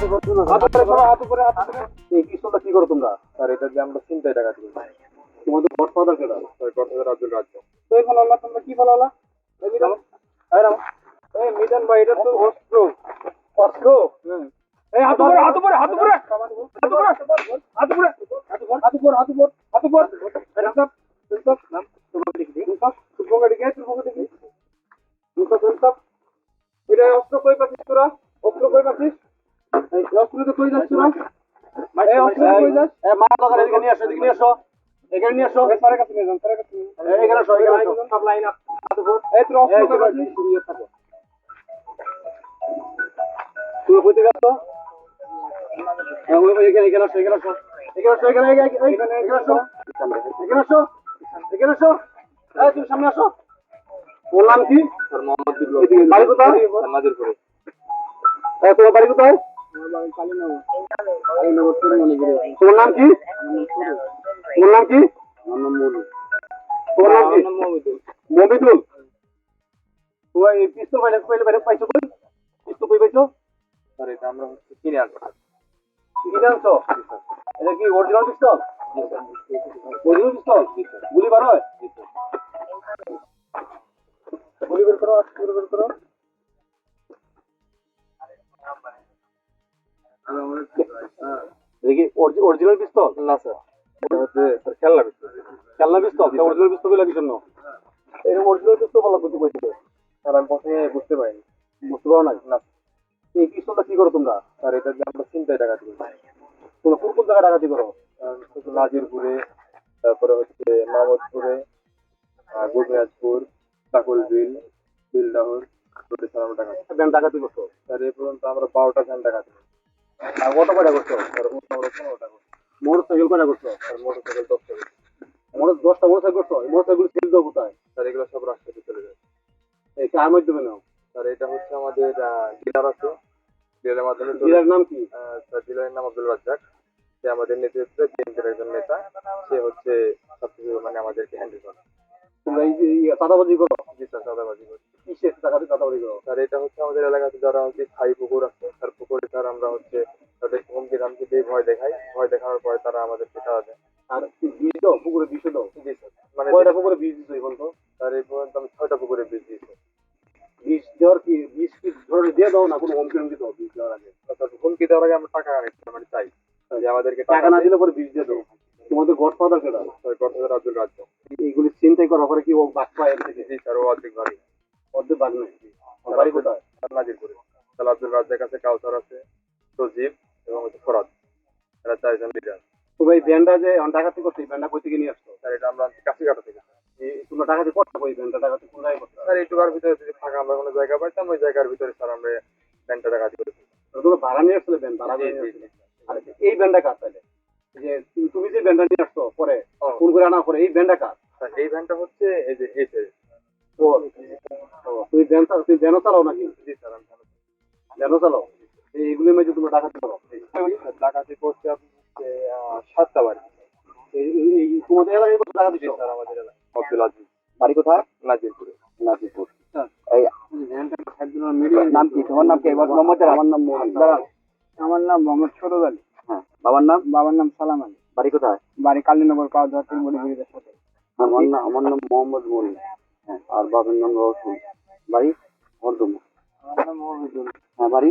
কি করো তোমরা স্যার এটা যে আমরা চিন্তায় টাকা দিই তোমাদের গডফাদার কেডা স্যার গঠনের আব্দুল রাজ্য এই ফলালা তোমরা কি ফলালা এই নাও ভাই এটা তো অস্ত্র অস্ত্র এই হাত উপরে হাত উপরে হাত উপরে হাত উপরে হাত উপরে হাত উপরে হাত উপরে হাত উপরে হাত উপরে এই নাম নাম তোমাকে দেখি দিই সব তোমাকে দেখি তোমাকে দেখি দুটো সব এটা অস্ত্র কই পাচ্ছিস তোরা অস্ত্র কই পাচ্ছিস অস্ত্র তো কই যাচ্ছ? তোরা এই কই এ মা লাগার এদিকে নিয়ে আসো এদিকে নিয়ে আসো। এখানে নিয়ে আসো। স্যারের কাছে নিয়ে যান স্যারের কাছে নিয়ে যান এই, এখানে আসো এখানে আসো। সব লাইন আপ এই তোর অস্ত্র কই পাচ্ছিস তুমি কইতে গেছো ওই- ওই এখানে এখানে আসো এখানে আসো। এখানে আসো এখানে এখানে এখানে এখানে আসো। এখানে আসো। এখানে আসো। এই তুমি সামনে আসো। ওর নাম কি? স্যার মোহাম্মদ বিপ্লব এদিকে, বাড়ি কোথায়? স্যার নাজিরপুরে তোমার বাড়ি কোথায়? তোমার নাম কি? তোমার নাম কি তোমার নাম কি মমিদুল তোমার এই পিস্তল বাইরে কইলে বাইরে পাইছো কই পিস্তল কই পাইছো পিস্তল গুলি বার গুলি করো করে বের করো দেখি অরিজিনাল পিস্তল না স্যার এটা হচ্ছে স্যার খেলনা বিক্রি খেলনা পিস্তল অরিজিনাল পিস্তলগুলা কিসের এরকম অরিজিনাল পিস্তল বলা করতে কইছিল স্যার আমি প্রথমে বুঝতে পারিনি। বুঝতে পারো না না এই পিস্তলটা কি করো তোমরা? স্যার এটা যে আমরা চিন্তায় টাকা দিই তোমরা কোন কোন জায়গায় ডাকাতি করো? নাজিরপুরে তারপরে হচ্ছে মাহমুদপুরে গুরমিয়াজপুর রোডে স্যার আমরা টাকা ডাকাতি করছ? স্যার এই পর্যন্ত আমরা বারোটা দিই আর কত করছ করি মোটর সাইকেল কয়টা করছ মোটর সাইকেল দশ মোটর দশটা মোটর সাইকেল করছ মোটর সাইকেল সেল দাও কোথায়? স্যার এগুলো সব রাস্তাতে চলে যায়। এই কার মাধ্যমে নাও? স্যার এটা হচ্ছে আমাদের ডিলার আছে। ডিলারের মাধ্যমে ডিলার নাম কি? স্যার ডিলারের নাম আব্দুল রাজ্জাক। সে আমাদের নেতৃত্বে বিএনপির একজন নেতা। সে হচ্ছে সবকিছু মানে আমাদেরকে হ্যান্ডেল করে। তোমরা এই চাঁদাবাজি করো? জি স্যার চাঁদাবাজি করি কিসের টাকাতে চাঁদাবাজি করো। স্যার এটা হচ্ছে আমাদের এলাকাতে যারা হচ্ছে স্থায়ী পুকুর আছে তার পুকুরে স্যার আমরা হচ্ছে তাদের হুমকি ধামকি দিয়ে ভয় দেখাই। ভয় দেখানোর পরে তারা আমাদেরকে টাকা দেয় আর বিষ দাও? পুকুরে বিষ দাও? জি স্যার। মানে কয়টা পুকুরে বিষ দিছো এখন তো? স্যার এই পর্যন্ত আমি ছয়টা পুকুরে বীজ দিয়েছি। বিষ দেওয়ার কি বিষ কি ধরে দিয়ে দাও না কোনো হুমকি হুমকি দাও বিষ দেওয়ার আগে? হুমকি দেওয়ার আগে আমরা টাকা মানে চাই। যে আমাদেরকে টাকা না দিলে পরে বিষ দিয়ে দাও। তোমাদের গডফাদার কেটা গঠনের আব্দুল রাজ্য এইগুলি চিন্তাই করা করে কি ও বাক পায় এর থেকে? জি স্যার ও অর্ধেক ভাবি অর্ধেক বাগ নাই। বাড়ি কোথায়? নাজিরপুরে স্যার রাজ্জাক আছে কাউসার আছে সজীব এবং হচ্ছে ফরাদ। এরা চারজন লিডার তোমরা এই ব্যান্ডটা যে এখন ডাকাতি করছ এই কই থেকে নিয়ে আসছো স্যার এটা আমরা আনছি কাশিঘাটা থেকে। এই তোমরা ডাকাতি করছ ওই ব্যান্ডটা? ডাকাতি কোন জায়গায় করছ? স্যার এইটুকার ভিতরে যদি ফাঁকা আমরা কোনো জায়গা পাইতাম ওই জায়গার ভিতরে স্যার আমরা ব্যাংকটা টাকা দিয়ে তোমরা ভাড়া নিয়ে ব্যান্ড ভাড়া নিয়ে এই ব্যান্ডটা কার তাহলে? যে তুমি- যে ব্যান্ডটা নিয়ে আসছো পরে। ফোন করে আনার পরে এই ব্যান্ডটা কার? এই ভ্যানটা হচ্ছে এই যে এই তুমি ব্যান্ড তুমি ব্যানও চালাও নাকি। ব্যানও চালাও। এই এগুলির মধ্যে তোমরা ডাকাতি করো। ডাকাতি করছে আপনি সাতটা বাড়ি। এই- এই- এই তোমাদের এলাকায় ডাকাতি স্যার আমাদের এলাকায় আব্দুল আজিজ বাড়ি কোথায়? নাজিরপুরে নাজিপুর এই নাম কি? তোমার নাম কি? এবার মোহাম্মদ আমার নাম মোহাম্মদ আমার নাম মোহাম্মদ সরোজ আলী হ্যাঁ বাবার নাম? বাবার নাম সালাম আলী। বাড়ি কোথায়? বাড়ি কালীনগর পাওয়া ব্রিজের সাথে। আমার নাম আমার নাম মোহাম্মদ মনি হ্যাঁ আর বাবার নাম রসুন বাড়ি? বর্ধমান হ্যাঁ বাড়ি?